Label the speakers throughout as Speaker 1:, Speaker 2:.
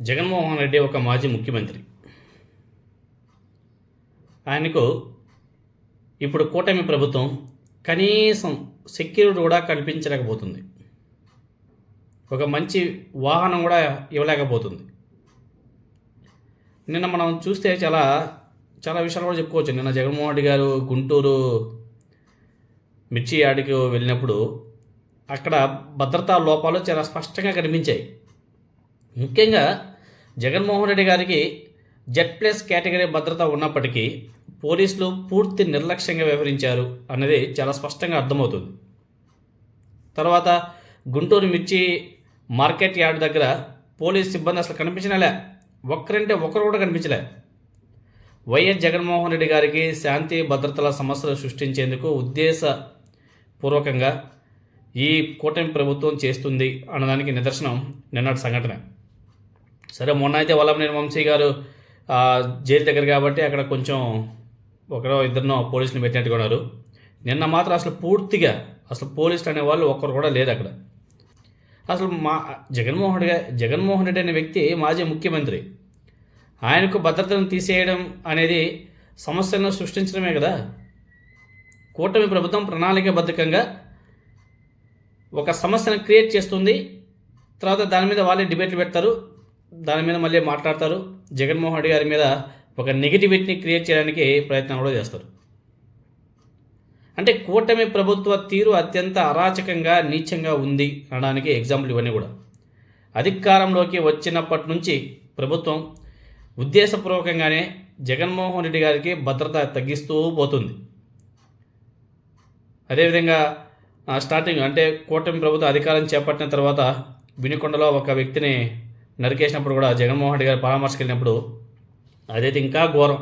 Speaker 1: జగన్మోహన్ రెడ్డి ఒక మాజీ ముఖ్యమంత్రి. ఆయనకు ఇప్పుడు కూటమి ప్రభుత్వం కనీసం సెక్యూరిటీ కూడా కల్పించలేకపోతుంది. ఒక మంచి వాహనం కూడా ఇవ్వలేకపోతుంది. నిన్న మనం చూస్తే చాలా చాలా విషయాలు కూడా చెప్పుకోవచ్చు. నిన్న జగన్మోహన్ రెడ్డి గారు గుంటూరు మిర్చి యార్డుకి వెళ్ళినప్పుడు అక్కడ భద్రతా లోపాలు చాలా స్పష్టంగా కనిపించాయి. ముఖ్యంగా జగన్మోహన్ రెడ్డి గారికి జెడ్ ప్లస్ కేటగిరీ భద్రత ఉన్నప్పటికీ పోలీసులు పూర్తి నిర్లక్ష్యంగా వ్యవహరించారు అనేది చాలా స్పష్టంగా అర్థమవుతుంది. తర్వాత గుంటూరు మిర్చి మార్కెట్ యార్డ్ దగ్గర పోలీస్ సిబ్బంది అసలు కనిపించినలే. ఒక్కరంటే ఒకరు కూడా కనిపించలే. వైఎస్ జగన్మోహన్ రెడ్డి గారికి శాంతి భద్రతల సమస్యలు సృష్టించేందుకు ఉద్దేశపూర్వకంగా ఈ కూటమి ప్రభుత్వం చేస్తుంది అన్నదానికి నిదర్శనం నిన్నటి సంఘటన. సరే మొన్న అయితే వల్లభనేని వంశీ గారు జైలు దగ్గర కాబట్టి అక్కడ కొంచెం ఒకరో ఇద్దరినో పోలీసులు పెట్టినట్టుగా ఉన్నారు. నిన్న మాత్రం అసలు పూర్తిగా అసలు పోలీసులు అనే వాళ్ళు ఒక్కరు కూడా లేరు అక్కడ. అసలు మా జగన్మోహన్ రెడ్డి జగన్మోహన్ రెడ్డి అనే వ్యక్తి మాజీ ముఖ్యమంత్రి. ఆయనకు భద్రతను తీసేయడం అనేది సమస్యను సృష్టించడమే కదా. కూటమి ప్రభుత్వం ప్రణాళికాబద్ధకంగా ఒక సమస్యను క్రియేట్ చేస్తుంది. తర్వాత దాని మీద వాళ్ళే డిబేట్లు పెడతారు. దాని మీద మళ్ళీ మాట్లాడతారు. జగన్మోహన్ రెడ్డి గారి మీద ఒక నెగిటివిటీని క్రియేట్ చేయడానికి ప్రయత్నం కూడా చేస్తారు. అంటే కూటమి ప్రభుత్వ తీరు అత్యంత అరాచకంగా నీచంగా ఉంది అనడానికి ఎగ్జాంపుల్ ఇవన్నీ కూడా. అధికారంలోకి వచ్చినప్పటి నుంచి ప్రభుత్వం ఉద్దేశపూర్వకంగానే జగన్మోహన్ రెడ్డి గారికి భద్రత తగ్గిస్తూ పోతుంది. అదేవిధంగా స్టార్టింగ్ అంటే కూటమి ప్రభుత్వం అధికారం చేపట్టిన తర్వాత వినుకొండలో ఒక వ్యక్తిని నరికేసినప్పుడు కూడా జగన్మోహన్ రెడ్డి గారు పరామర్శకు వెళ్ళినప్పుడు అదైతే ఇంకా ఘోరం.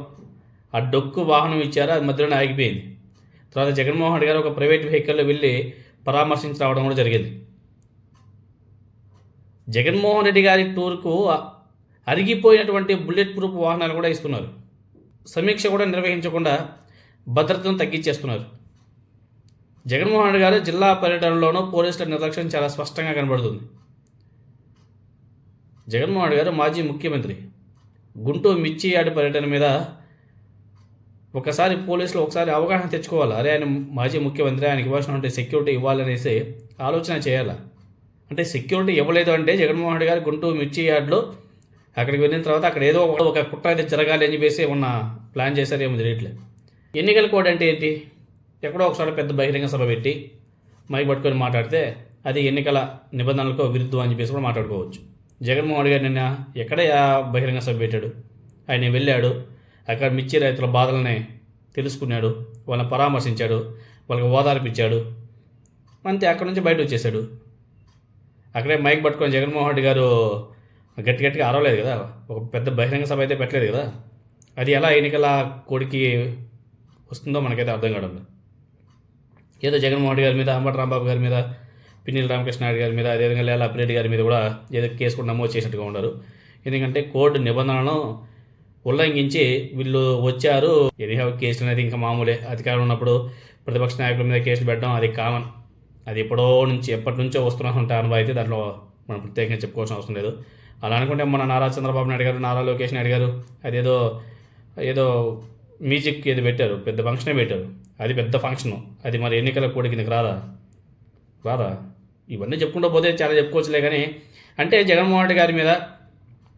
Speaker 1: ఆ డొక్కు వాహనం ఇచ్చారు అది మధ్యలోనే ఆగిపోయింది. తర్వాత జగన్మోహన్ రెడ్డి గారు ఒక ప్రైవేట్ వెహికల్లో వెళ్ళి పరామర్శించి రావడం కూడా జరిగింది. జగన్మోహన్ రెడ్డి గారి టూర్కు అరిగిపోయినటువంటి బుల్లెట్ ప్రూఫ్ వాహనాలు కూడా ఇస్తున్నారు. సమీక్ష కూడా నిర్వహించకుండా భద్రతను తగ్గించేస్తున్నారు. జగన్మోహన్ రెడ్డి గారు జిల్లా పర్యటనలోనూ పోలీసుల నిర్లక్ష్యం చాలా స్పష్టంగా కనబడుతుంది. జగన్మోహన్ గారు మాజీ ముఖ్యమంత్రి. గుంటూరు మిర్చి యాడ్ పర్యటన మీద ఒకసారి పోలీసులు ఒకసారి అవగాహన తెచ్చుకోవాలి? అరే ఆయన మాజీ ముఖ్యమంత్రి ఆయనకి ఉంటే సెక్యూరిటీ ఇవ్వాలనేసి ఆలోచన చేయాలి? అంటే సెక్యూరిటీ ఇవ్వలేదు అంటే జగన్మోహన్ రెడ్డి గారు గుంటూరు మిర్చి యార్డ్లో అక్కడికి వెళ్ళిన తర్వాత అక్కడ ఏదో ఒక- కుట్ర అయితే జరగాలి అని చెప్పేసి ఉన్న ప్లాన్ చేశారేమో తెలియట్లే. ఎన్నికల కోడ్ అంటే ఏంటి? ఎక్కడో ఒకసారి పెద్ద బహిరంగ సభ పెట్టి మైక్ పట్టుకొని మాట్లాడితే అది ఎన్నికల నిబంధనలకు విరుద్ధం అని చెప్పేసి కూడా మాట్లాడుకోవచ్చు. జగన్మోహన్ గారు నిన్న ఎక్కడ ఆ బహిరంగ సభ పెట్టాడు? ఆయన వెళ్ళాడు అక్కడ మిర్చి రైతుల బాధలని తెలుసుకున్నాడు వాళ్ళని పరామర్శించాడు వాళ్ళకి ఓదార్పిచ్చాడు. అంతే అక్కడ నుంచి బయట వచ్చేసాడు. అక్కడే మైక్ పట్టుకొని జగన్మోహన్ రెడ్డి గారు గట్టి గట్టిగా అరవలేదు కదా? ఒక పెద్ద బహిరంగ సభ అయితే పెట్టలేదు కదా? అది ఎలా ఎన్నికల కోడికి వస్తుందో మనకైతే అర్థం కావడం ఏదో జగన్మోహన్ రెడ్డి గారి మీద అంబటి రాంబాబు గారి మీద పిన్నిల రామకృష్ణారెడ్డి గారి మీద అదేవిధంగా లేలా అప్పిరెడ్డి గారి మీద కూడా ఏదో కేసు కూడా నమోదు చేసినట్టుగా ఉన్నారు. ఎందుకంటే కోర్టు నిబంధనలను ఉల్లంఘించి వీళ్ళు వచ్చారు. ఎనీహౌ కేసులు అనేది ఇంకా మామూలే. అధికారం ఉన్నప్పుడు ప్రతిపక్ష నాయకుల మీద కేసులు పెట్టడం అది కామన్. అది ఎప్పుడో నుంచి ఎప్పటి నుంచో వస్తున్న ఉంటే అనుభవం అయితే దాంట్లో మనం ప్రత్యేకంగా చెప్పుకోవాల్సిన అవసరం లేదు. అలా అనుకుంటే మన నారా చంద్రబాబు నాయుడు గారు నారా లోకేష్ నాయుడు గారు అదేదో ఏదో మ్యూజిక్ ఏది పెట్టారు. పెద్ద ఫంక్షనే పెట్టారు. అది పెద్ద ఫంక్షన్. అది మరి ఎన్నికల కూడా కిందకి రాదా రాదా ఇవన్నీ చెప్పుకుంటూ పోతే చాలా చెప్పుకోవచ్చులే కానీ అంటే జగన్మోహన్ రెడ్డి గారి మీద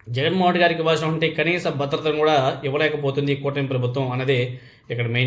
Speaker 1: జగన్మోహన్ రెడ్డి గారికి ఇవ్వాల్సిన ఉంటే కనీస భద్రతను కూడా ఇవ్వలేకపోతుంది కూటమి ప్రభుత్వం అన్నది ఇక్కడ మెయిన్